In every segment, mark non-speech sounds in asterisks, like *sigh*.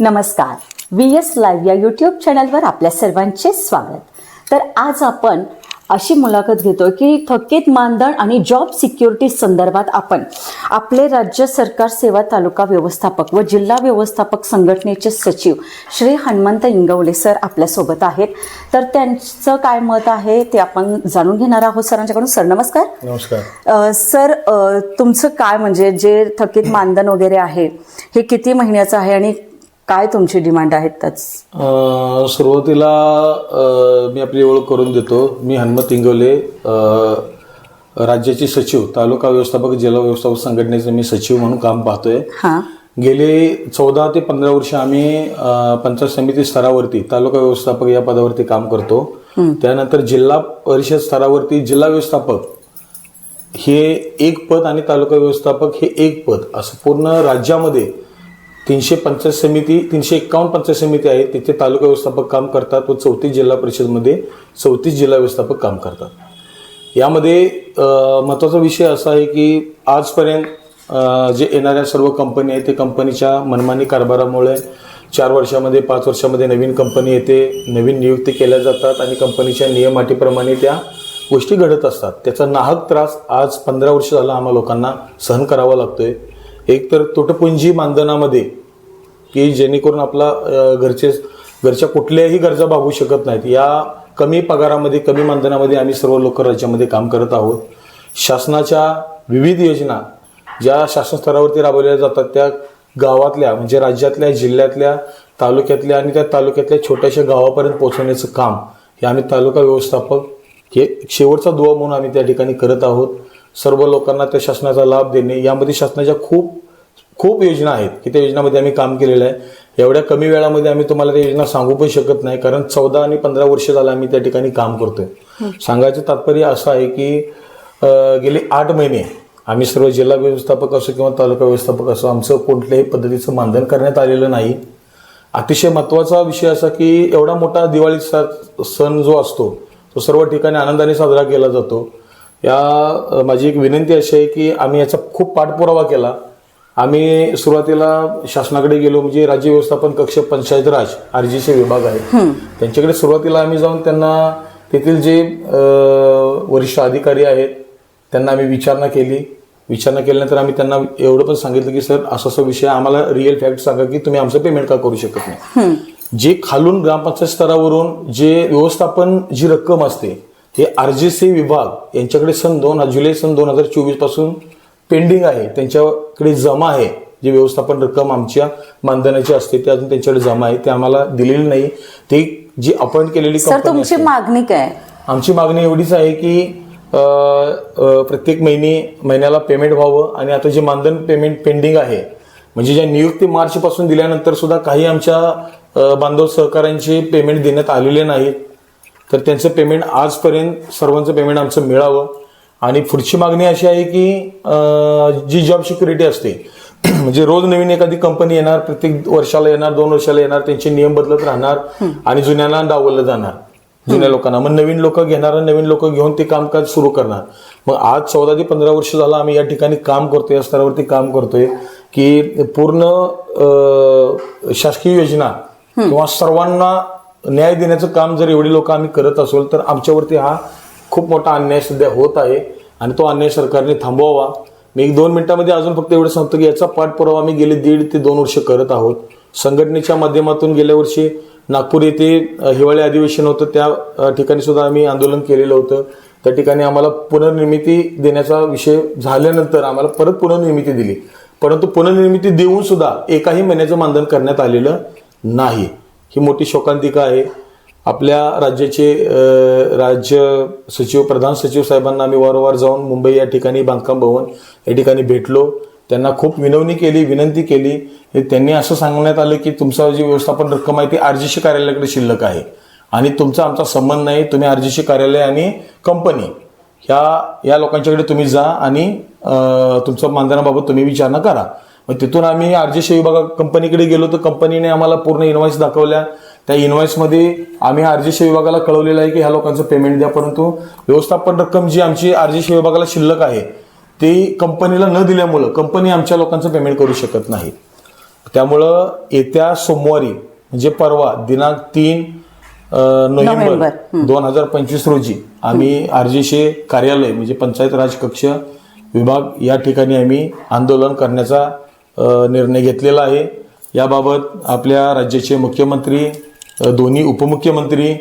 नमस्कार. V S live या YouTube चॅनलवर आपल्या सर्वांचे स्वागत. तर आज आपण अशी मुलाखत घेतो की थकीत मानधन आणि जॉब सिक्युरिटी संदर्भात आपण आपले राज्य सरकार सेवा तालुका व्यवस्थापक व जिल्हा व्यवस्थापक संघटनेचे सचिव श्री हनुमंत इंगवले सर आपल्यासोबत आहेत. तर त्यांचं काय मत आहे ते आपण जाणून घेणार आहोत सरांच्याकडून. सर नमस्कार. नमस्कार. सर तुमचं काय म्हणजे जे थकीत मानधन वगैरे आहे हे किती महिन्याचं आहे आणि काय तुमची डिमांड आहेत त्याच? सुरुवातीला मी आपली ओळख करून देतो. मी हनुमत इंगवले राज्याचे सचिव तालुका व्यवस्थापक जिल्हा व्यवस्थापक संघटनेचे मी सचिव म्हणून काम पाहतोय. हां. गेले चौदा ते पंधरा वर्ष आम्ही पंचायत समिती स्तरावरती तालुका व्यवस्थापक या पदावरती काम करतो. त्यानंतर जिल्हा परिषद स्तरावरती जिल्हा व्यवस्थापक हे एक पद आणि तालुका व्यवस्थापक हे एक पद असं पूर्ण राज्यामध्ये तीनशे पंचायत समिती तीनशे एक्कावन्न पंचायत समिती आहेत. तिथे तालुका व्यवस्थापक काम करतात व चौतीस जिल्हा परिषदमध्ये चौतीस जिल्हा व्यवस्थापक काम करतात. यामध्ये महत्त्वाचा विषय असा आहे की आजपर्यंत जे येणाऱ्या सर्व कंपनी आहेत ते कंपनीच्या मनमानी कारभारामुळे चार वर्षामध्ये पाच वर्षामध्ये नवीन कंपनी येते नवीन नियुक्ती केल्या जातात आणि कंपनीच्या नियम अटीप्रमाणे त्या गोष्टी घडत असतात. त्याचा नाहक त्रास आज पंधरा वर्ष झाला आम्हा लोकांना सहन करावा लागतोय. एक तर तुटपुंजी मानधनामध्ये की जेणेकरून आपला घरचे घरच्या कुठल्याही गरजा भागू शकत नाहीत. या कमी पगारामध्ये कमी मानधनामध्ये आम्ही सर्व लोक राज्यामध्ये काम करत आहोत. शासनाच्या विविध योजना ज्या शासन स्तरावरती राबवल्या जातात त्या गावातल्या म्हणजे राज्यातल्या जिल्ह्यातल्या तालुक्यातल्या आणि त्या तालुक्यातल्या छोट्याशा गावापर्यंत पोहोचवण्याचं काम हे आम्ही तालुका व्यवस्थापक हे शेवटचा दुवा म्हणून आम्ही त्या ठिकाणी करत आहोत. सर्व लोकांना त्या शासनाचा लाभ देणे यामध्ये शासनाच्या खूप खूप योजना आहेत की त्या योजनामध्ये आम्ही काम केलेलं आहे. एवढ्या कमी वेळामध्ये आम्ही तुम्हाला त्या योजना सांगू पण शकत नाही कारण चौदा आणि पंधरा वर्ष झालं आम्ही त्या ठिकाणी काम करतोय. सांगायचं तात्पर्य असं आहे की गेले आठ महिने आम्ही सर्व जिल्हा व्यवस्थापक असो किंवा तालुका व्यवस्थापक असो आमचं कोणत्याही पद्धतीचं मानधन करण्यात आलेलं नाही. अतिशय महत्त्वाचा विषय असा की एवढा मोठा दिवाळीचा सण जो असतो तो सर्व ठिकाणी आनंदाने साजरा केला जातो. या माझी एक विनंती अशी आहे की आम्ही याचा खूप पाठपुरावा केला. आम्ही सुरुवातीला शासनाकडे गेलो म्हणजे राज्य व्यवस्थापन कक्ष पंचायत राज आरजीचे विभाग आहे. त्यांच्याकडे सुरुवातीला आम्ही जाऊन त्यांना तेथील जे वरिष्ठ अधिकारी आहेत त्यांना आम्ही विचारणा केली. विचारणा केल्यानंतर आम्ही त्यांना एवढं पण सांगितलं की सर असा असा विषय आम्हाला रिअल फॅक्ट सांगा की तुम्ही आमचं पेमेंट का करू शकत नाही. जे खालून ग्रामपंचायत स्तरावरून जे व्यवस्थापन जी रक्कम असते हे आरजीसी विभाग यांच्याकडे सन दोन जुलै सन दोन हजार चोवीसपासून पेंडिंग आहे. त्यांच्याकडे जमा आहे. जे व्यवस्थापन रक्कम आमच्या मानधनाची असते ते अजून त्यांच्याकडे जमा आहे. ते आम्हाला दिलेली नाही. ते जी अपॉइंट केलेली सर तुमची मागणी काय? आमची मागणी एवढीच आहे की प्रत्येक महिने महिन्याला पेमेंट व्हावं आणि आता जे मानधन पेमेंट पेंडिंग आहे म्हणजे ज्या नियुक्ती मार्च पासून दिल्यानंतर सुद्धा काही आमच्या बांधव सहकाऱ्यांचे पेमेंट देण्यात आलेले नाहीत. तर त्यांचं पेमेंट आजपर्यंत सर्वांचं पेमेंट आमचं मिळावं. आणि पुढची मागणी अशी आहे की जी जॉब सिक्युरिटी असते *clears throat* म्हणजे रोज नवीन एखादी कंपनी येणार प्रत्येक वर्षाला येणार दोन वर्षाला येणार त्यांचे नियम बदलत राहणार आणि जुन्यांना डावललं जाणार जुन्या लोकांना. मग नवीन लोक घेणार नवीन लोक घेऊन ते कामकाज सुरू करणार. मग आज चौदा ते पंधरा वर्ष झालं आम्ही या ठिकाणी काम करतोय या स्तरावरती काम करतोय की पूर्ण शासकीय योजना किंवा सर्वांना न्याय देण्याचं काम जर एवढी लोक आम्ही करत असोल तर आमच्यावरती हा खूप मोठा अन्याय सध्या होत आहे आणि तो अन्याय सरकारने थांबवावा. मी एक दोन मिनिटांमध्ये अजून फक्त एवढं सांगतो की याचा पाठपुरावा आम्ही गेले दीड ते दोन वर्ष करत आहोत. संघटनेच्या माध्यमातून गेल्या वर्षी नागपूर येथे हिवाळी अधिवेशन होतं त्या ठिकाणी सुद्धा आम्ही आंदोलन केलेलं होतं. त्या ठिकाणी आम्हाला पुनर्निर्मिती देण्याचा विषय झाल्यानंतर आम्हाला परत पुनर्निर्मिती दिली. परंतु पुनर्निर्मिती देऊन सुद्धा एकाही महिन्याचं मानधन करण्यात आलेलं नाही. ही मोठी शोकांतिका आहे. आपल्या राज्याचे राज्य सचिव प्रधान सचिव साहेबांना आम्ही वारंवार जाऊन मुंबई या ठिकाणी बांधकाम भवन या ठिकाणी भेटलो. त्यांना खूप विनवणी केली विनंती केली. त्यांनी असं सांगण्यात आलं की तुमचं जी व्यवस्थापन रक्कम आहे ती आरजीसी कार्यालयाकडे शिल्लक आहे. आणि तुमचा आमचा संबंध नाही तुम्ही आरजीसी कार्यालय आणि कंपनी ह्या या लोकांच्याकडे तुम्ही जा आणि तुमचं मानधनाबाबत तुम्ही विचारणा करा. मग तिथून आम्ही आरजीसी विभागा कंपनीकडे गेलो तर कंपनीने आम्हाला पूर्ण इन्व्हॉइस दाखवल्या. त्या इन्व्हॉइसमध्ये आम्ही आरजीसी विभागाला कळवलेलं आहे की ह्या लोकांचं पेमेंट द्या परंतु व्यवस्थापन रक्कम जी आमची आरजीसी विभागाला शिल्लक आहे ती कंपनीला न दिल्यामुळं कंपनी आमच्या लोकांचं पेमेंट करू शकत नाही. त्यामुळं येत्या सोमवारी म्हणजे परवा दिनांक तीन नोव्हेंबर. दोन हजार पंचवीस रोजी आम्ही आरजीशे कार्यालय म्हणजे पंचायत राज कक्ष विभाग या ठिकाणी आम्ही आंदोलन करण्याचा निर्णय घेतलेला आहे. याबाबत आपल्या राज्याचे मुख्यमंत्री दोन्ही उपमुख्यमंत्री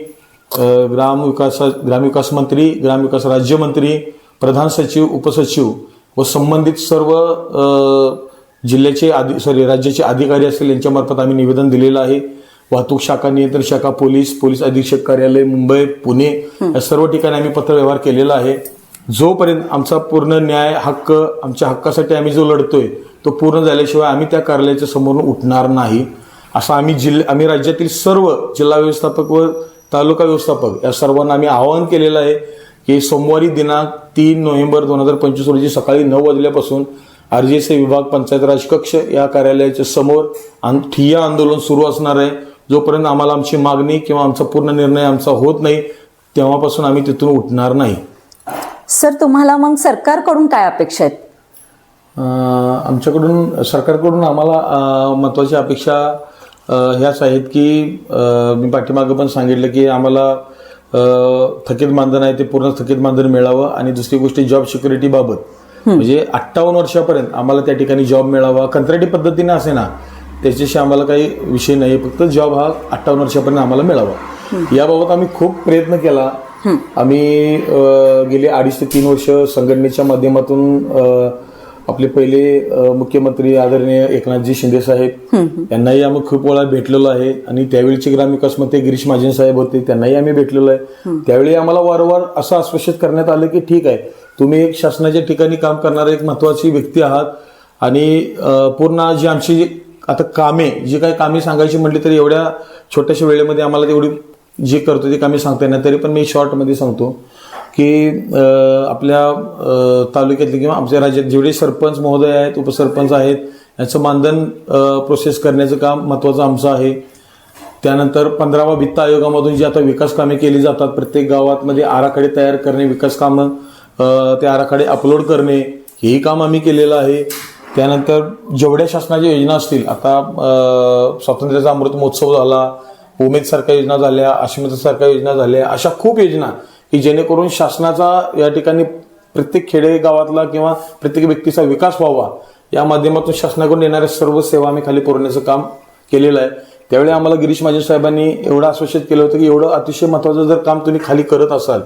ग्रामविकास ग्रामविकास मंत्री ग्रामविकास राज्यमंत्री प्रधान सचिव उपसचिव व संबंधित सर्व जिल्ह्याचे आधी सॉरी राज्याचे अधिकारी असतील यांच्यामार्फत आम्ही निवेदन दिलेलं आहे. वाहतूक शाखा नियंत्रण शाखा पोलीस पोलीस अधीक्षक कार्यालय मुंबई पुणे या सर्व ठिकाणी आम्ही पत्रव्यवहार केलेला आहे. जोपर्यंत आमचा पूर्ण न्याय हक्क आमच्या हक्कासाठी आम्ही जो लढतोय तो पूर्ण झाल्याशिवाय आम्ही त्या कार्यालयाच्या समोरून उठणार नाही. असं आम्ही जिल्हा आम्ही राज्यातील सर्व जिल्हा व्यवस्थापक व तालुका व्यवस्थापक या सर्वांना आम्ही आवाहन केलेलं आहे की सोमवारी दिनांक तीन नोव्हेंबर दोन हजार पंचवीस रोजी सकाळी नऊ वाजल्यापासून आरजीएसए विभाग पंचायत राज कक्ष या कार्यालयाच्या समोर आन- ठिय्या आंदोलन सुरू असणार आहे. जोपर्यंत आम्हाला आमची मागणी किंवा आमचा पूर्ण निर्णय आमचा होत नाही तेव्हापासून आम्ही तिथून उठणार नाही. सर तुम्हाला मग सरकारकडून काय अपेक्षा आहेत? आमच्याकडून सरकारकडून आम्हाला अं, महत्त्वाच्या अपेक्षा ह्याच आहेत की मी पाठीमागं पण सांगितलं की आम्हाला थकीत मानधन आहे ते पूर्ण थकीत मानधन मिळावं आणि दुसरी गोष्ट जॉब सिक्युरिटी बाबत. म्हणजे अठ्ठावन्न वर्षापर्यंत आम्हाला त्या ठिकाणी जॉब मिळावा. कंत्राटी पद्धतीने असे ना त्याच्याशी आम्हाला काही विषय नाही. फक्त जॉब हा अठ्ठावन्न वर्षापर्यंत आम्हाला मिळावा. याबाबत आम्ही खूप प्रयत्न केला. आम्ही गेले अडीच ते तीन वर्ष संघटनेच्या माध्यमातून आपले पहिले मुख्यमंत्री आदरणीय एकनाथजी शिंदे साहेब यांनाही आम्ही खूप वेळा भेटलेलो आहे. आणि त्यावेळीचे ग्रामविकास मंत्री गिरीश महाजन साहेब होते त्यांनाही आम्ही भेटलेलो आहे. त्यावेळी आम्हाला वारंवार असं आश्वासित करण्यात आलं की ठीक आहे तुम्ही एक शासनाच्या ठिकाणी काम करणारे एक महत्वाची व्यक्ती आहात. आणि पूर्ण जी आमची जी आता कामे जी काही कामे सांगायची म्हटली तरी एवढ्या छोट्याशा वेळेमध्ये आम्हाला तेवढी जी करतो ती कामे सांगता येणार तरी पण मी शॉर्टमध्ये सांगतो. की आपल्या तालुक्यातले किंवा आमच्या राज्यात जेवढे सरपंच महोदय आहेत उपसरपंच आहेत यांचं मानधन प्रोसेस करण्याचं काम महत्त्वाचं आमचं आहे. त्यानंतर पंधरावा वित्त आयोगामधून जी आता विकास कामे केली जातात प्रत्येक गावातमध्ये आराखडे तयार करणे विकास कामं ते आराखडे अपलोड करणे हेही काम आम्ही केलेलं आहे. त्यानंतर जेवढ्या शासनाच्या योजना असतील आता स्वातंत्र्याचा अमृत महोत्सव झाला उमेद सारख्या योजना झाल्या अश्मिता सारख्या योजना झाल्या अशा खूप योजना की जेणेकरून शासनाचा या ठिकाणी प्रत्येक खेडेगावातला किंवा प्रत्येक व्यक्तीचा विकास व्हावा. या माध्यमातून शासनाकडून येणाऱ्या सर्व सेवा आम्ही खाली पुरवण्याचं काम केलेलं आहे. त्यावेळी आम्हाला गिरीश महाजन साहेबांनी एवढं आश्वासित केलं होतं की एवढं अतिशय महत्वाचं जर काम तुम्ही खाली करत असाल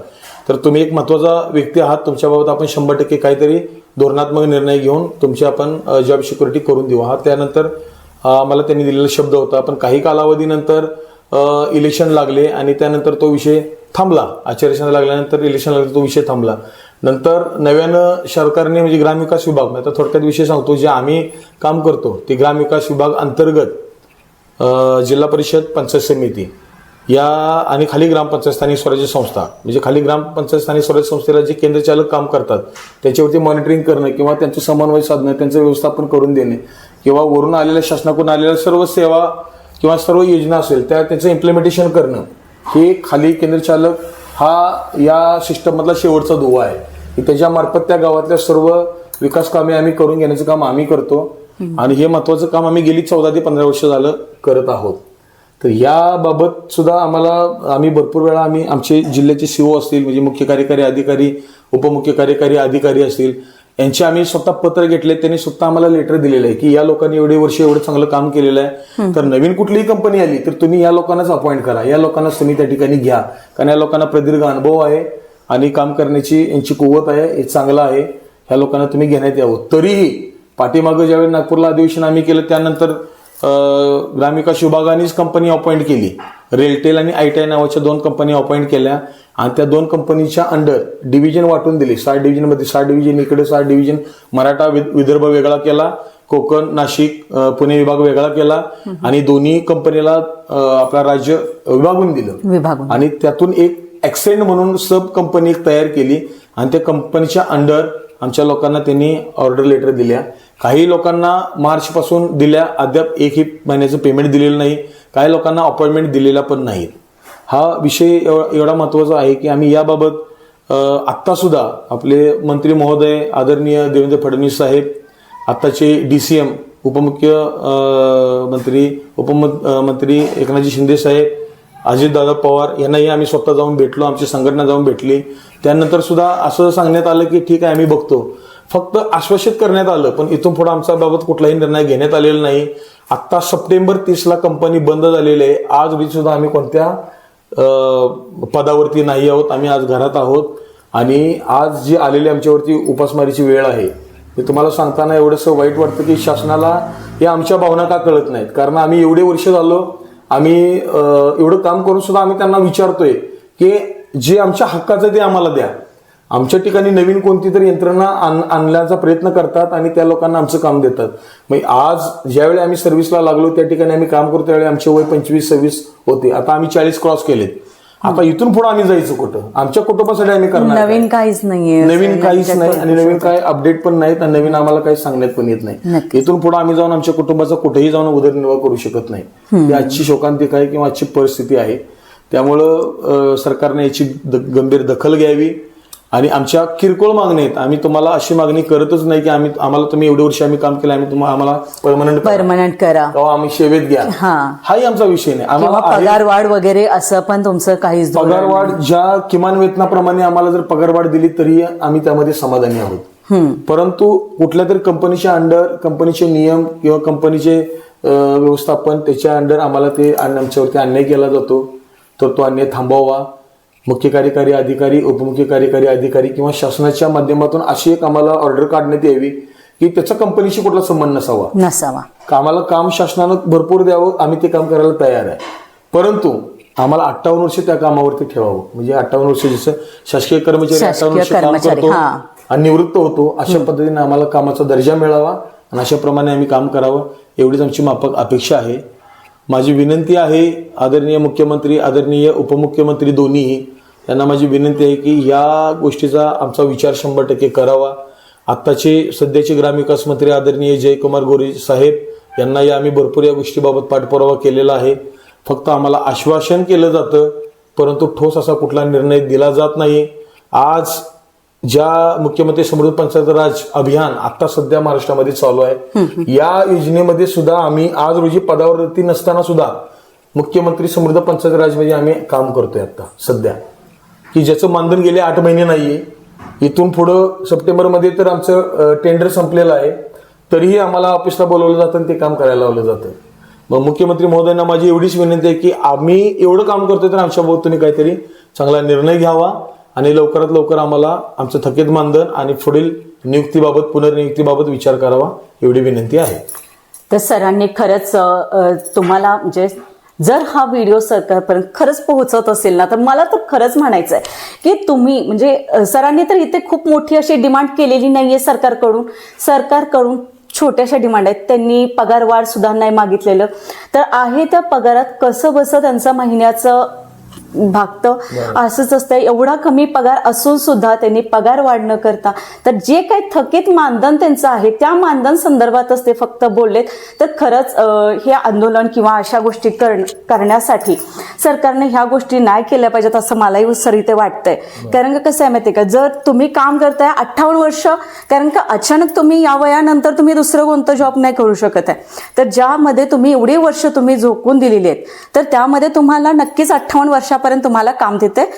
तर तुम्ही एक महत्त्वाचा व्यक्ती आहात. तुमच्याबाबत आपण शंभर टक्के काहीतरी धोरणात्मक निर्णय घेऊन तुमची आपण जॉब सिक्युरिटी करून देऊ. हा त्यानंतर आम्हाला त्यांनी दिलेला शब्द होता. पण काही कालावधीनंतर इलेक्शन लागले आणि त्यानंतर तो विषय थांबला. आचारसंहिता लागल्यानंतर इलेक्शन लागले तो विषय थांबला. नंतर नव्यानं सरकारने म्हणजे ग्रामविकास विभाग नाही आता थोडक्यात विषय सांगतो जे आम्ही काम करतो ते ग्रामविकास विभाग अंतर्गत जिल्हा परिषद पंचायत समिती या आणि खाली ग्रामपंचायत स्थानिक स्वराज्य संस्था म्हणजे खाली ग्रामपंचायत स्थानिक स्वराज्य संस्थेला जे केंद्रचालक काम करतात त्याच्यावरती मॉनिटरिंग करणं किंवा त्यांचं समन्वय साधणं त्यांचं व्यवस्थापन करून देणे किंवा वरून आलेल्या शासनाकडून आलेल्या सर्व सेवा किंवा सर्व योजना असेल त्या त्याचं इम्प्लिमेंटेशन करणं हे खाली केंद्रचालक हा या सिस्टममधला शेवटचा दुवा आहे. की त्याच्यामार्फत त्या गावातल्या सर्व विकास कामे आम्ही करून घेण्याचं काम आम्ही करतो आणि हे महत्वाचं काम आम्ही गेली चौदा ते पंधरा वर्ष झालं करत आहोत. तर याबाबत सुद्धा आम्हाला आम्ही भरपूर वेळा आम्ही आमचे जिल्ह्याचे सीओ असतील म्हणजे मुख्य कार्यकारी अधिकारी उपमुख्य कार्यकारी अधिकारी असतील यांचे आम्ही स्वतः पत्र घेतले त्यांनी स्वतः आम्हाला लेटर दिलेलं आहे की या लोकांनी एवढे वर्ष एवढं चांगलं काम केलेलं आहे. तर नवीन कुठलीही कंपनी आली तर तुम्ही या लोकांनाच अपॉइंट करा. या लोकांनाच तुम्ही त्या ठिकाणी घ्या. कारण या लोकांना प्रदीर्घ अनुभव आहे आणि काम करण्याची यांची कुवत आहे हे चांगलं आहे. ह्या लोकांना तुम्ही घेण्यात यावं. तरीही पाठीमागं ज्यावेळी नागपूरला अधिवेशन आम्ही केलं त्यानंतर ग्रामविकास विभागानेच कंपनी अपॉइंट केली. रेलटेल आणि आयटीआय नावाच्या दोन कंपनी अपॉइंट केल्या. आणि त्या दोन कंपनीच्या अंडर डिव्हिजन वाटून दिली. सात डिव्हिजनमध्ये सात डिव्हिजन इकडे सात डिव्हिजन मराठा विदर्भ वेगळा केला. कोकण नाशिक पुणे विभाग वेगळा केला. आणि दोन्ही कंपनीला आपला राज्य विभागून दिलं. विभागून. आणि त्यातून एक ऍक्सेंट म्हणून सब कंपनी तयार केली. आणि त्या कंपनीच्या अंडर आमच्या लोकांना त्यांनी ऑर्डर लेटर दिल्या. काही लोकांना मार्चपासून दिल्या अद्याप एकही महिन्याचं पेमेंट दिलेलं नाही. काही लोकांना अपॉइंटमेंट दिलेला पण नाही. हा विषय एव- एवढा महत्त्वाचा आहे की आम्ही याबाबत आत्तासुद्धा आपले मंत्री महोदय आदरणीय देवेंद्र फडणवीस साहेब आत्ताचे डी सी एम उपमुख्य अं, मंत्री उपमुख्यमंत्री एकनाथजी शिंदे साहेब अजितदादा पवार यांनाही आम्ही स्वतः जाऊन भेटलो आमची संघटना जाऊन भेटली. त्यानंतर सुद्धा असं सांगण्यात आलं की ठीक आहे आम्ही बघतो. फक्त आश्वासित करण्यात आलं पण इथून पुढे आमच्या बाबत कुठलाही निर्णय घेण्यात आलेला नाही. आत्ता सप्टेंबर तीसला कंपनी बंद झालेली आहे. आज रोजी सुद्धा आम्ही कोणत्या पदावरती नाही आहोत. आम्ही आज घरात आहोत. आणि आज जी आलेली आमच्यावरती उपासमारीची वेळ आहे ते तुम्हाला सांगताना एवढंसं वाईट वाटतं की शासनाला या आमच्या भावना का कळत नाहीत? कारण आम्ही एवढे वर्ष झालो आम्ही एवढं काम करून सुद्धा आम्ही त्यांना विचारतोय की जे आमच्या हक्काचं ते आम्हाला द्या. आमच्या ठिकाणी नवीन कोणती तरी यंत्रणा आण- आणण्याचा प्रयत्न करतात आणि त्या लोकांना आमचं काम देतात. मग आज ज्यावेळी आम्ही सर्व्हिसला लागलो त्या ठिकाणी आम्ही काम करतो त्यावेळी आमचे वय पंचवीस सव्वीस होते. आता आम्ही चाळीस क्रॉस केलेत. आता इथून पुढे आम्ही जायचं कुठं? आमच्या कुटुंबासाठी आम्ही करणार? नवीन काहीच नाहीये नवीन काहीच नाही आणि नवीन काय अपडेट पण नाहीत आणि नवीन आम्हाला काही सांगण्यात पण येत नाही. इथून पुढे आम्ही जाऊन आमच्या कुटुंबाचा कुठेही जाऊन उदरनिर्वाह करू शकत नाही. ही आजची शोकांतिक आहे किंवा आजची परिस्थिती आहे? त्यामुळं सरकारने याची गंभीर दखल घ्यावी. आणि आमच्या किरकोळ मागणी आहेत. आम्ही तुम्हाला अशी मागणी करतच नाही की आम्ही आम्हाला तुम्ही एवढे वर्ष आम्ही काम केलं आम्ही तुम्हाला आम्हाला परमनंट परमनंट करा. किंवा आम्ही सेवेत घ्या. हा. हाही आमचा विषय नाही. किंवा आम्हाला आहे- पगार वाढ वगैरे असं पण तुमचं काहीच धोरण पगारवाढ ज्या किमान वेतनाप्रमाणे आम्हाला जर पगारवाढ दिली तरी आम्ही त्यामध्ये समाधानी आहोत. हम्म. परंतु कुठल्या तरी कंपनीच्या अंडर कंपनीचे नियम किंवा कंपनीचे अं, व्यवस्थापन त्याच्या अंडर आम्हाला ते आमच्यावरती अन्याय केला जातो. तर तो अन्याय थांबवावा. मुख्य कार्यकारी अधिकारी उपमुख्य कार्यकारी अधिकारी किंवा शासनाच्या माध्यमातून अशी एक आम्हाला ऑर्डर काढण्यात यावी की त्याचा कंपनीशी कुठला संबंध नसावा. नसावा. कामाला काम शासनानं भरपूर द्यावं आम्ही ते काम करायला तयार आहे. परंतु आम्हाला अठ्ठावन्न वर्ष त्या कामावरती ठेवावं. म्हणजे अठ्ठावन्न वर्ष जसं शासकीय कर्मचारी अठ्ठावन्न वर्ष काम करतो. आणि निवृत्त होतो अशा पद्धतीने आम्हाला कामाचा दर्जा मिळावा आणि अशा प्रमाणे आम्ही काम करावं एवढीच आमची माफक अपेक्षा आहे. माझी विनंती आहे आदरणीय मुख्यमंत्री आदरणीय उपमुख्यमंत्री दोन्ही यांना माझी विनंती आहे की या गोष्टीचा आमचा विचार शंभर टक्के करावा. आत्ताचे सध्याचे ग्रामविकास मंत्री आदरणीय जयकुमार गोरे साहेब यांनाही आम्ही भरपूर या गोष्टीबाबत पाठपुरावा केलेला आहे. फक्त आम्हाला आश्वासन केलं जातं परंतु ठोस असा कुठला निर्णय दिला जात नाही आज ज्या मुख्यमंत्री समृद्ध पंचायत राज अभियान आता सध्या महाराष्ट्रामध्ये चालू आहे या योजनेमध्ये सुद्धा आम्ही आज रोजी पदावरती नसताना सुद्धा मुख्यमंत्री समृद्ध पंचायत राजमध्ये आम्ही काम करतोय आता सध्या. की ज्याचं मानधन गेले आठ महिने नाहीये. इथून पुढं सप्टेंबरमध्ये तर आमचं टेंडर संपलेलं आहे. तरीही आम्हाला ऑफिसला बोलवलं जातं आणि ते काम करायला लावलं जातं. मग मुख्यमंत्री महोदयांना माझी एवढीच विनंती आहे की आम्ही एवढं काम करतोय तर आमच्या तुम्ही काहीतरी चांगला निर्णय घ्यावा आणि लवकरात लवकर आम्हाला आमचं थकीत मानधन आणि पुढील नियुक्तीबाबत पुनर्नियुक्तीबाबत विचार करावा एवढी विनंती आहे. तर सरांनी खरंच तुम्हाला म्हणजे जर हा व्हिडिओ सरकारपर्यंत खरंच पोहोचत असेल ना तर मला तर खरंच म्हणायचं आहे की तुम्ही म्हणजे सरांनी तर इथे खूप मोठी अशी डिमांड केलेली नाहीये सरकारकडून. सरकारकडून छोट्याशा डिमांड आहेत. त्यांनी पगार वाढ सुद्धा नाही मागितलेलं. तर आहे त्या पगारात कसं बसं त्यांचा महिन्याचं भागतं. असंच असतं. एवढा कमी पगार असून सुद्धा त्यांनी पगार वाढ न करता तर जे काही थकीत मानधन त्यांचं आहे त्या मानधन संदर्भातच ते फक्त बोललेत. तर खरंच हे आंदोलन किंवा अशा गोष्टी करण करण्यासाठी सरकारने ह्या गोष्टी नाही केल्या पाहिजेत असं मलाही सर इथे वाटतंय कारण का कसं आहे माहितीये का? जर तुम्ही काम करताय अठ्ठावन्न वर्ष कारण का अचानक तुम्ही या वयानंतर तुम्ही दुसरं कोणतं जॉब नाही करू शकत आहे. तर ज्यामध्ये तुम्ही एवढी वर्ष तुम्ही झोकून दिलेली आहेत तर त्यामध्ये तुम्हाला नक्कीच अठ्ठावन्न वर्षापर्यंत तुम्हाला काम तिथे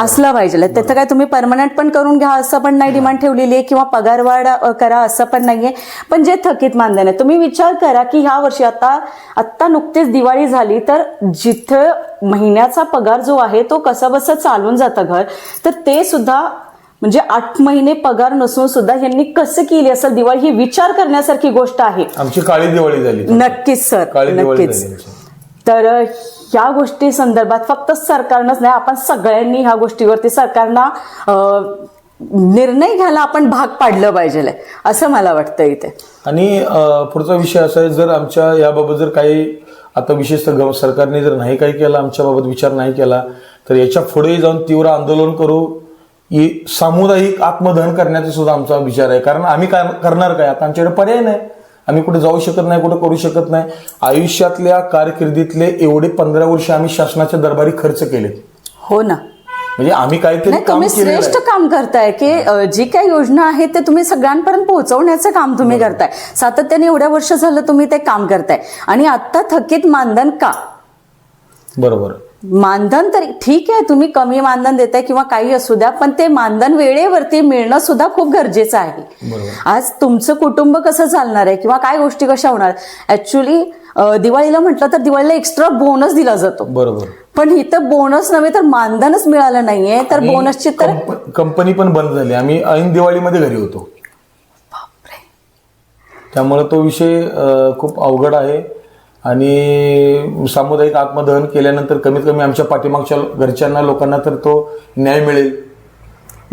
असलं पाहिजे. त्याचं काय तुम्ही परमनंट पण करून घ्या असं पण नाही डिमांड ठेवलेली आहे किंवा पगारवाढ करा असं पण नाहीये. पण जे थकीत मानधन आहे तुम्ही विचार करा की ह्या वर्षी आता आत्ता नुकतीच दिवाळी झाली तर जिथं महिन्याचा पगार जो आहे तो कसा बसा चालून जातं घर तर ते सुद्धा म्हणजे आठ महिने पगार नसून सुद्धा यांनी कसं केली असेल दिवाळी ही विचार करण्यासारखी गोष्ट आहे. आमची काळी दिवाळी झाली. नक्कीच सर. नक्कीच. तर ह्या गोष्टी संदर्भात फक्त सरकारनंच नाही आपण सगळ्यांनी ह्या गोष्टीवरती सरकारना निर्णय घ्यायला आपण भाग पाडलं पाहिजे असं मला वाटतं इथे. आणि पुढचा विषय असा आहे जर आमच्या याबाबत जर काही आता विशेषतः सरकारने जर नाही काही केला आमच्याबाबत विचार नाही केला तर याच्यापुढे जाऊन तीव्र आंदोलन करू ही सामुदायिक आत्मदहन करण्याचा सुद्धा आमचा विचार आहे. कारण आम्ही काय करणार काय? आता आमच्याकडे पर्याय नाही. आम्ही कुठे जाऊ शकत नाही कुठे करू शकत नाही. आयुष्यातल्या कारकिर्दीतले एवढे पंधरा वर्ष आम्ही शासनाच्या दरबारी खर्च केले हो ना. म्हणजे आम्ही काहीतरी नाही काम तुम्ही श्रेष्ठ काम करताय की जी काही योजना आहे ते तुम्ही सगळ्यांपर्यंत पोहोचवण्याचं काम तुम्ही करताय. सातत्याने एवढ्या वर्ष झालं तुम्ही ते काम करताय. आणि आता थकीत मानधन का? बरोबर. मानधन तर ठीक आहे तुम्ही कमी मानधन देताय किंवा काही असू द्या पण ते मानधन वेळेवरती मिळणं सुद्धा खूप गरजेचं आहे. आज तुमचं कुटुंब कसं चालणार आहे किंवा काय गोष्टी कशा होणार? ऍक्च्युली दिवाळीला म्हटलं तर दिवाळीला एक्स्ट्रा बोनस दिला जातो. बरोबर. पण इथं बोनस नव्हे तर मानधनच मिळालं नाहीये तर बोनसची तर कंप- कंपनी पण बंद झाली. आम्ही ऐन दिवाळीमध्ये घरी होतो. त्यामुळे तो विषय खूप अवघड आहे. आणि सामुदायिक आत्मदहन केल्यानंतर कमीत कमी आमच्या पाठीमागच्या घरच्यांना लोकांना तर तो न्याय मिळेल.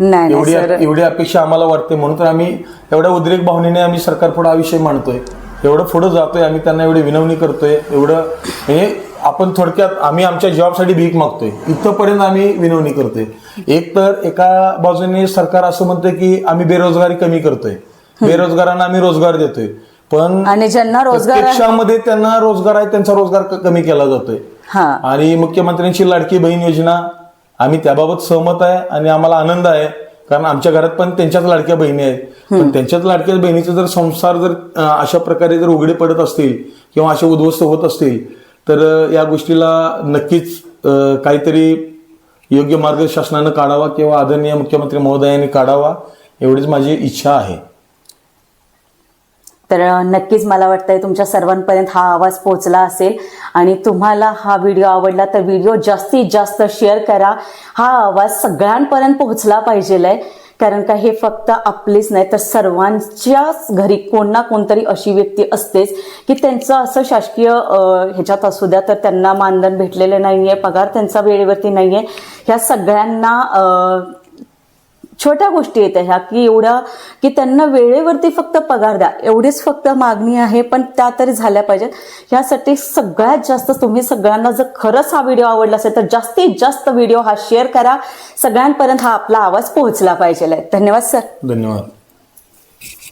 नाही एवढी एवढी अपेक्षा आम्हाला वाटते. म्हणून तर आम्ही एवढ्या उद्रेक भावनेने आम्ही सरकार पुढे हा विषय मांडतोय. एवढं पुढे जातोय आम्ही त्यांना एवढी विनवणी करतोय. एवढं म्हणजे आपण थोडक्यात आम्ही आमच्या जॉबसाठी भीक मागतोय. इथंपर्यंत आम्ही विनवणी करतोय. एक तर एका बाजूने सरकार असं म्हणतंय की आम्ही बेरोजगारी कमी करतोय. बेरोजगारांना आम्ही रोजगार देतोय. पण आणि ज्यांना रोजगार आहे त्यांना रोजगार आहे त्यांचा रोजगार क- कमी केला जातोय. हा. आणि मुख्यमंत्र्यांची लाडकी बहीण योजना आम्ही त्याबाबत सहमत आहे आणि आम्हाला आनंद आहे. कारण आमच्या घरात पण त्यांच्याच लाडक्या बहिणी आहेत. पण त्यांच्याच लाडक्या बहिणीचे जर संसार जर अं, अशा प्रकारे जर उघडे पडत असतील किंवा असे उद्ध्वस्त होत असतील तर अं, या गोष्टीला नक्कीच अं, काहीतरी योग्य मार्ग शासनानं काढावा किंवा आदरणीय मुख्यमंत्री महोदयांनी काढावा एवढीच माझी इच्छा आहे. तर नक्कीच मला वाटतंय तुमच्या सर्वांपर्यंत हा आवाज पोहोचला असेल. आणि तुम्हाला हा व्हिडिओ आवडला तर व्हिडिओ जास्तीत जास्त शेअर करा. हा आवाज सगळ्यांपर्यंत पोहोचला पाहिजे कारण का हे फक्त आपलीच नाही तर सर्वांच्याच घरी कोण ना कोणतरी अशी व्यक्ती असतेच की त्यांचं असं शासकीय ह्याच्यात असू द्या तर त्यांना मानधन भेटलेलं नाहीये पगार त्यांचा वेळेवरती नाहीये. ह्या सगळ्यांना छोट्या गोष्टी येत्या ह्या की एवढ्या की त्यांना वेळेवरती फक्त पगार द्या. एवढीच फक्त मागणी आहे पण त्या तरी झाल्या पाहिजेत. ह्यासाठी सगळ्यात जास्त तुम्ही सगळ्यांना जर खरंच हा व्हिडिओ आवडला असेल तर जास्तीत जास्त व्हिडिओ हा शेअर करा. सगळ्यांपर्यंत हा आपला आवाज पोहोचला पाहिजे. धन्यवाद सर. धन्यवाद.